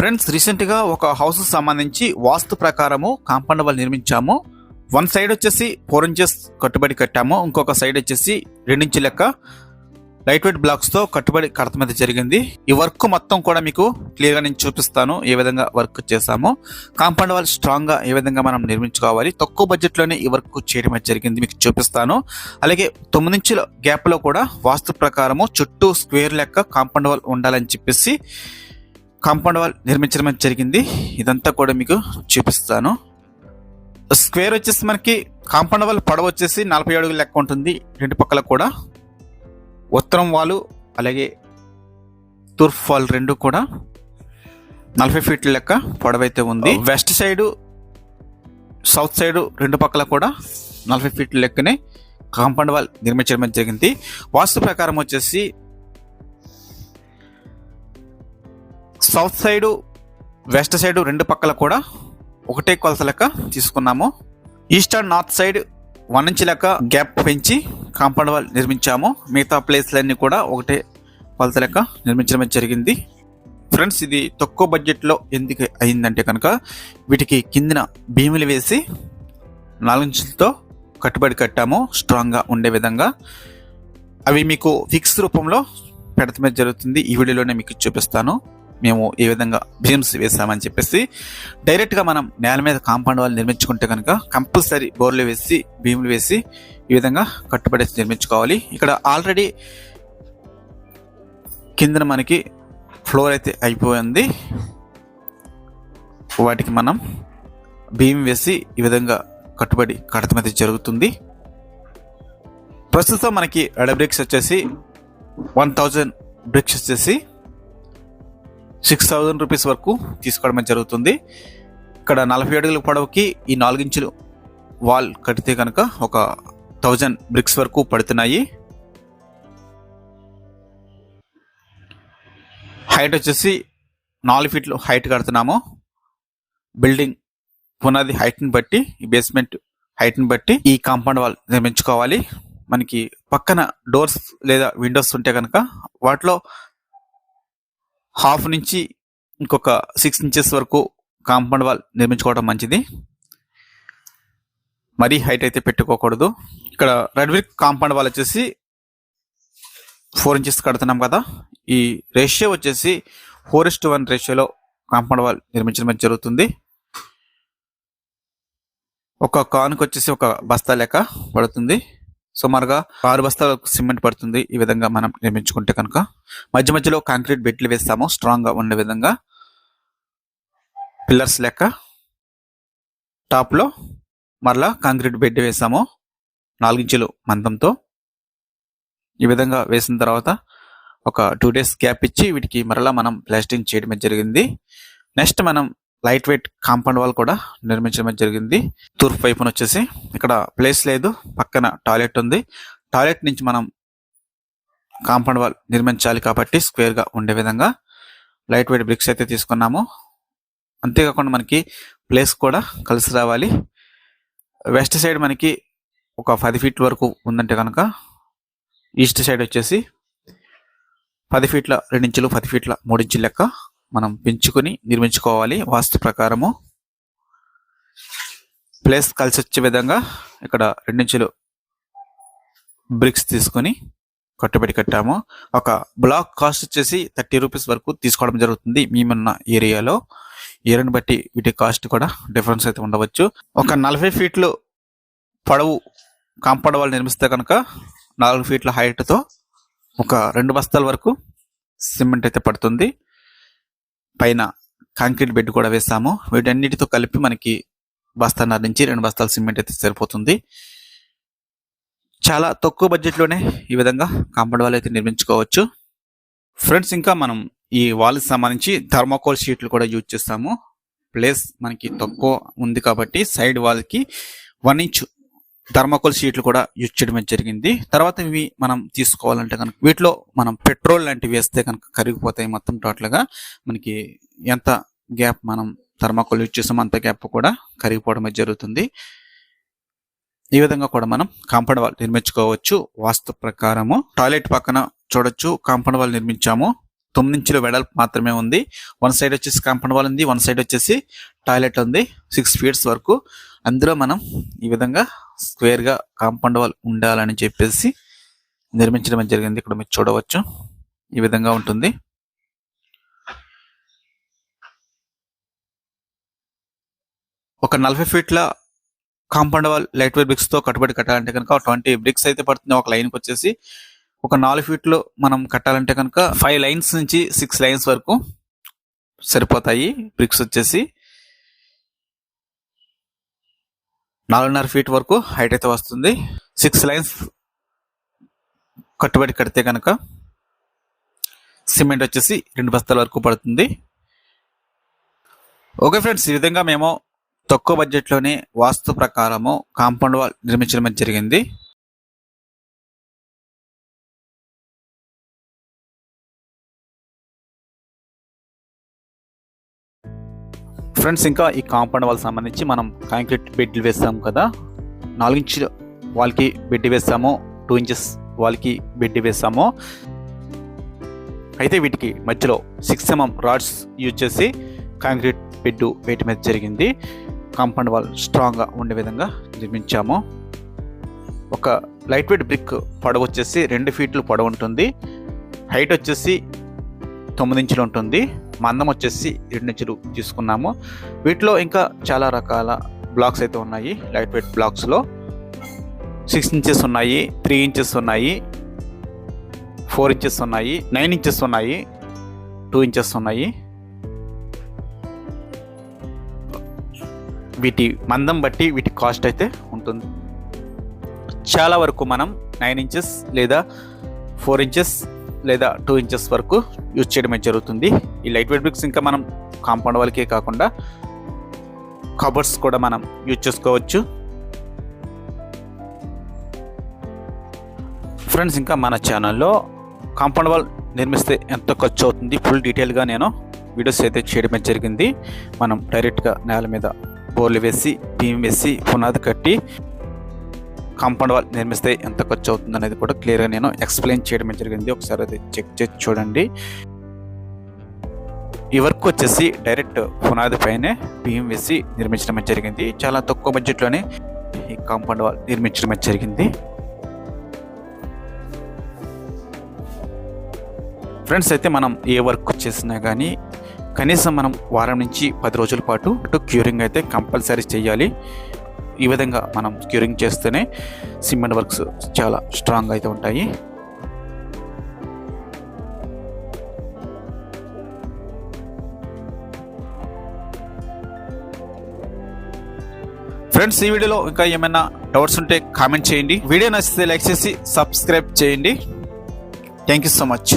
Friends రీసెంట్గా ఒక house సంబంధించి వాస్తు ప్రకారము కాంపౌండ్ వాళ్ళు నిర్మించాము. వన్ సైడ్ వచ్చేసి ఫోర్ ఇంచెస్ కట్టుబడి కట్టాము. ఇంకొక సైడ్ వచ్చేసి రెండించి లెక్క లైట్ వెయిట్ బ్లాక్స్తో కట్టుబడి కడతం అయితే జరిగింది. ఈ వర్క్ మొత్తం కూడా మీకు క్లియర్గా నేను చూపిస్తాను ఏ విధంగా వర్క్ చేసాము కాంపౌండ్ వాల్ స్ట్రాంగ్గా ఏ విధంగా మనం నిర్మించుకోవాలి. తక్కువ బడ్జెట్లోనే ఈ వర్క్ చేయడం జరిగింది మీకు చూపిస్తాను. అలాగే తొమ్మిది ఇంచుల గ్యాప్లో కూడా వాస్తు ప్రకారము చుట్టూ స్క్వేర్ లెక్క కాంపౌండ్ వాల్ ఉండాలని చెప్పేసి కాంపౌండ్ వాల్ నిర్మించడం జరిగింది. ఇదంతా కూడా మీకు చూపిస్తాను. స్క్వేర్ వచ్చేసి మనకి కాంపౌండ్ వాల్ పడవ వచ్చేసి నలభై అడుగులు లెక్క ఉంటుంది. రెండు పక్కల కూడా. ఉత్తరం వాలు అలాగే తూర్పు వాల్ రెండు కూడా నలభై ఫీట్ల లెక్క పొడవైతే ఉంది. వెస్ట్ సైడు సౌత్ సైడు రెండు పక్కల కూడా నలభై ఫీట్ల లెక్కనే కాంపౌండ్ వాల్ నిర్మించడం జరిగింది. వాస్తు ప్రకారం వచ్చేసి సౌత్ సైడు వెస్ట్ సైడు రెండు పక్కల కూడా ఒకటే కొలత లెక్క తీసుకున్నాము. East and north side one inch లెక్క గ్యాప్ పెంచి కాంపౌండ్ వాల్ నిర్మించాము. మిగతా ప్లేస్లన్నీ కూడా ఒకటే కొలత లెక్క నిర్మించడం జరిగింది. ఫ్రెండ్స్ ఇది తక్కువ బడ్జెట్లో ఎందుకు అయిందంటే కనుక వీటికి కిందిన భీములు వేసి నాలుగించులతో కట్టుబడి కట్టాము స్ట్రాంగ్గా ఉండే విధంగా. అవి మీకు ఫిక్స్ రూపంలో పెడతమే జరుగుతుంది. ఈ వీడియోలోనే మీకు చూపిస్తాను. మేము ఏ విధంగా బీమ్స్ వేసామని చెప్పేసి డైరెక్ట్గా మనం నేల మీద కాంపౌండ్ వాళ్ళు నిర్మించుకుంటే కనుక కంపల్సరీ బోర్లు వేసి భీములు వేసి ఈ విధంగా కట్టుబడేసి నిర్మించుకోవాలి. ఇక్కడ ఆల్రెడీ కిందన మనకి ఫ్లోర్ అయితే అయిపోయింది. వాటికి మనం భీమ్ వేసి ఈ విధంగా కట్టుబడి కడతం అయితే జరుగుతుంది. ప్రస్తుతం మనకి రెడ్ బ్రిక్స్ వచ్చేసి వన్ థౌజండ్ బ్రిక్స్ వచ్చేసి సిక్స్ థౌజండ్ రూపీస్ వరకు తీసుకోవడం జరుగుతుంది. ఇక్కడ నలభై అడుగుల పొడవుకి ఈ నాలుగించులు వాల్ కడితే కనుక ఒక థౌజండ్ బ్రిక్స్ వరకు పడుతున్నాయి. హైట్ వచ్చేసి నాలుగు ఫీట్లు హైట్ కడుతున్నాము. బిల్డింగ్ పునాది హైట్ని బట్టి ఈ బేస్మెంట్ హైట్ని బట్టి ఈ కాంపౌండ్ వాల్ నిర్మించుకోవాలి. మనకి పక్కన డోర్స్ లేదా విండోస్ ఉంటే కనుక వాటిలో హాఫ్ నుంచి ఇంకొక సిక్స్ ఇంచెస్ వరకు కాంపౌండ్ వాల్ నిర్మించుకోవడం మంచిది. మరీ హైట్ అయితే పెట్టుకోకూడదు. ఇక్కడ రెడ్ కాంపౌండ్ వాల్ వచ్చేసి ఫోర్ ఇంచెస్ కడుతున్నాం కదా. ఈ రేషియో వచ్చేసి ఫోర్ ఇస్ట్ వన్ రేషియోలో కాంపౌండ్ వాల్ నిర్మించడం జరుగుతుంది. ఒక కానుకు వచ్చేసి ఒక బస్తా లెక్క పడుతుంది. సుమారుగా ఆరు బస్తాల సిమెంట్ పడుతుంది. ఈ విధంగా మనం నిర్మించుకుంటే కనుక మధ్య మధ్యలో కాంక్రీట్ బెడ్లు వేస్తాము. స్ట్రాంగ్గా ఉండే విధంగా పిల్లర్స్ లెక్క టాప్లో మరలా కాంక్రీట్ బెడ్ వేసాము నాలుగించులు మందంతో. ఈ విధంగా వేసిన తర్వాత ఒక టూ డేస్ గ్యాప్ ఇచ్చి వీటికి మరలా మనం ప్లాస్టింగ్ చేయడం జరిగింది. నెక్స్ట్ మనం లైట్ వెయిట్ కాంపౌండ్ వాల్ కూడా నిర్మించడం జరిగింది. తూర్పు వైపున వచ్చేసి ఇక్కడ ప్లేస్ లేదు. పక్కన టాయిలెట్ ఉంది. టాయిలెట్ నుంచి మనం కాంపౌండ్ వాల్ నిర్మించాలి కాబట్టి స్క్వేర్గా ఉండే విధంగా లైట్ వెయిట్ బ్రిక్స్ అయితే తీసుకున్నాము. అంతేకాకుండా మనకి ప్లేస్ కూడా కలిసి రావాలి. వెస్ట్ సైడ్ మనకి ఒక పది ఫీట్ల వరకు ఉందంటే కనుక ఈస్ట్ సైడ్ వచ్చేసి పది ఫీట్ల రెండించులు పది ఫీట్ల మూడించులు లెక్క మనం పెంచుకొని నిర్మించుకోవాలి. వాస్తు ప్రకారము ప్లేస్ కలిసి వచ్చే విధంగా ఇక్కడ రెండించులు బ్రిక్స్ తీసుకొని కట్టుబడి కట్టాము. ఒక బ్లాక్ కాస్ట్ వచ్చేసి థర్టీ రూపీస్ వరకు తీసుకోవడం జరుగుతుంది మేమున్న ఏరియాలో. ఏరియాని బట్టి వీటి కాస్ట్ కూడా డిఫరెన్స్ అయితే ఉండవచ్చు. ఒక నలభై ఫీట్లు పొడవు కాంపౌండ్ వాళ్ళు నిర్మిస్తే కనుక నాలుగు ఫీట్ల హైట్తో ఒక రెండు బస్తాల వరకు సిమెంట్ అయితే పడుతుంది. పైన కాంక్రీట్ బెడ్ కూడా వేసాము వీటన్నిటితో కలిపి మనకి బస్తాన్నర నుంచి రెండు బస్తాల సిమెంట్ అయితే సరిపోతుంది. చాలా తక్కువ బడ్జెట్లోనే ఈ విధంగా కాంపౌండ్ వాల్ అయితే నిర్మించుకోవచ్చు. ఫ్రెండ్స్ ఇంకా మనం ఈ వాల్కి సంబంధించి థర్మాకోల్ షీట్లు కూడా యూజ్ చేస్తాము. ప్లేస్ మనకి తక్కువ ఉంది కాబట్టి సైడ్ వాల్కి వన్ ఇంచ్ థర్మాకోల్ షీట్లు కూడా యూజ్ చేయడం జరిగింది. తర్వాత ఇవి మనం తీసుకోవాలంటే కనుక వీటిలో మనం పెట్రోల్ లాంటివి వేస్తే కనుక కరిగిపోతాయి మొత్తం టోటల్గా మనకి ఎంత గ్యాప్ మనం థర్మాకోల్ యూజ్ చేసామో అంత గ్యాప్ కూడా కరిగిపోవడం జరుగుతుంది. ఈ విధంగా కూడా మనం కాంపౌండ్ వాల్ నిర్మించుకోవచ్చు. వాస్తు ప్రకారము టాయిలెట్ పక్కన చూడొచ్చు. కాంపౌండ్ వాల్ నిర్మించాము. తొమ్మిది ఇంచుల వెడల్పు మాత్రమే ఉంది. వన్ సైడ్ వచ్చేసి కాంపౌండ్ వాల్ ఉంది. వన్ సైడ్ వచ్చేసి టాయిలెట్ ఉంది. సిక్స్ ఫీట్స్ వరకు. అందులో మనం ఈ విధంగా స్క్వేర్గా కాంపౌండ్ వాల్ ఉండాలని చెప్పేసి నిర్మించడం జరిగింది. ఇక్కడ మీరు చూడవచ్చు. ఈ విధంగా ఉంటుంది. ఒక నలభై ఫీట్ల కాంపౌండ్ వాల్ లైట్ వెయిట్ బ్రిక్స్తో కట్టుబడి కట్టాలంటే కనుక ట్వంటీ బ్రిక్స్ అయితే పడుతుంది ఒక లైన్కి వచ్చేసి. ఒక నాలుగు ఫీట్లు మనం కట్టాలంటే కనుక ఫైవ్ లైన్స్ నుంచి సిక్స్ లైన్స్ వరకు సరిపోతాయి బ్రిక్స్ వచ్చేసి. నాలుగున్నర ఫీట్ వరకు హైట్ అయితే వస్తుంది. సిక్స్ లైన్స్ కట్టుబడి కడితే కనుక సిమెంట్ వచ్చేసి రెండు బస్తాల వరకు పడుతుంది. ఓకే ఫ్రెండ్స్ ఈ విధంగా మేము తక్కువ బడ్జెట్లోనే వాస్తు ప్రకారము కాంపౌండ్ వాల్ నిర్మించడం జరిగింది. ఫ్రెండ్స్ ఇంకా ఈ కాంపౌండ్ వాల్ సంబంధించి మనం కాంక్రీట్ బెడ్లు వేస్తాం కదా. నాలుగు ఇంచులు వాళ్ళకి బెడ్ వేస్తాము టూ ఇంచెస్ వాళ్ళకి బెడ్ వేస్తాము. అయితే వీటికి మధ్యలో సిక్స్ ఎంఎం రాడ్స్ యూజ్ చేసి కాంక్రీట్ బెడ్ వేయటం మీద జరిగింది. కాంపౌండ్ వాల్ స్ట్రాంగ్గా ఉండే విధంగా నిర్మించాము. ఒక లైట్ వెయిట్ బ్రిక్ పొడవు వచ్చేసి రెండు ఫీట్లు పొడవు ఉంటుంది. హైట్ వచ్చేసి తొమ్మిది ఇంచులు ఉంటుంది. మందం వచ్చేసి రెండు ఇంచులు తీసుకున్నాము. వీటిలో ఇంకా చాలా రకాల బ్లాక్స్ అయితే ఉన్నాయి. లైట్ వెయిట్ బ్లాక్స్లో సిక్స్ ఇంచెస్ ఉన్నాయి త్రీ ఇంచెస్ ఉన్నాయి ఫోర్ ఇంచెస్ ఉన్నాయి నైన్ ఇంచెస్ ఉన్నాయి టూ ఇంచెస్ ఉన్నాయి. వీటి మందం బట్టి వీటి కాస్ట్ అయితే ఉంటుంది. చాలా వరకు మనం నైన్ ఇంచెస్ లేదా ఫోర్ ఇంచెస్ లేదా టూ ఇంచెస్ వరకు యూజ్ చేయడమే జరుగుతుంది. ఈ లైట్ వెయిట్ బ్రిక్స్ ఇంకా మనం కాంపౌండ్ వాళ్ళకే కాకుండా కబర్స్ కూడా మనం యూజ్ చేసుకోవచ్చు. ఫ్రెండ్స్ ఇంకా మన ఛానల్లో కాంపౌండ్ వాల్ నిర్మిస్తే ఎంత ఖర్చు అవుతుంది? ఫుల్ డీటెయిల్గా నేను వీడియోస్ అయితే చేయడమే జరిగింది. మనం డైరెక్ట్గా నేల మీద బోర్లు వేసి భీమ్ వేసి పునాది కట్టి కాంపౌండ్ వాల్ నిర్మిస్తే ఎంత ఖర్చు అవుతుంది అనేది కూడా క్లియర్గా నేను ఎక్స్ప్లెయిన్ చేయడం జరిగింది. ఒకసారి అది చెక్ చేసి చూడండి. ఈ వర్క్ వచ్చేసి డైరెక్ట్ పునాది పైనే బియ్యం వేసి నిర్మించడం జరిగింది. చాలా తక్కువ బడ్జెట్లోనే ఈ కాంపౌండ్ వాల్ నిర్మించడం జరిగింది. ఫ్రెండ్స్ అయితే మనం ఏ వర్క్ చేసినా కానీ కనీసం మనం వారం నుంచి పది రోజుల పాటు క్యూరింగ్ అయితే కంపల్సరీ చేయాలి. ఈ విధంగా మనం క్యూరింగ్ చేస్తేనే సిమెంట్ వర్క్స్ చాలా స్ట్రాంగ్ అయితే ఉంటాయి. ఫ్రెండ్స్ ఈ వీడియోలో ఇంకా ఏమైనా డౌట్స్ ఉంటే కామెంట్ చేయండి. వీడియో నచ్చితే లైక్ చేసి సబ్స్క్రైబ్ చేయండి. Thank you so much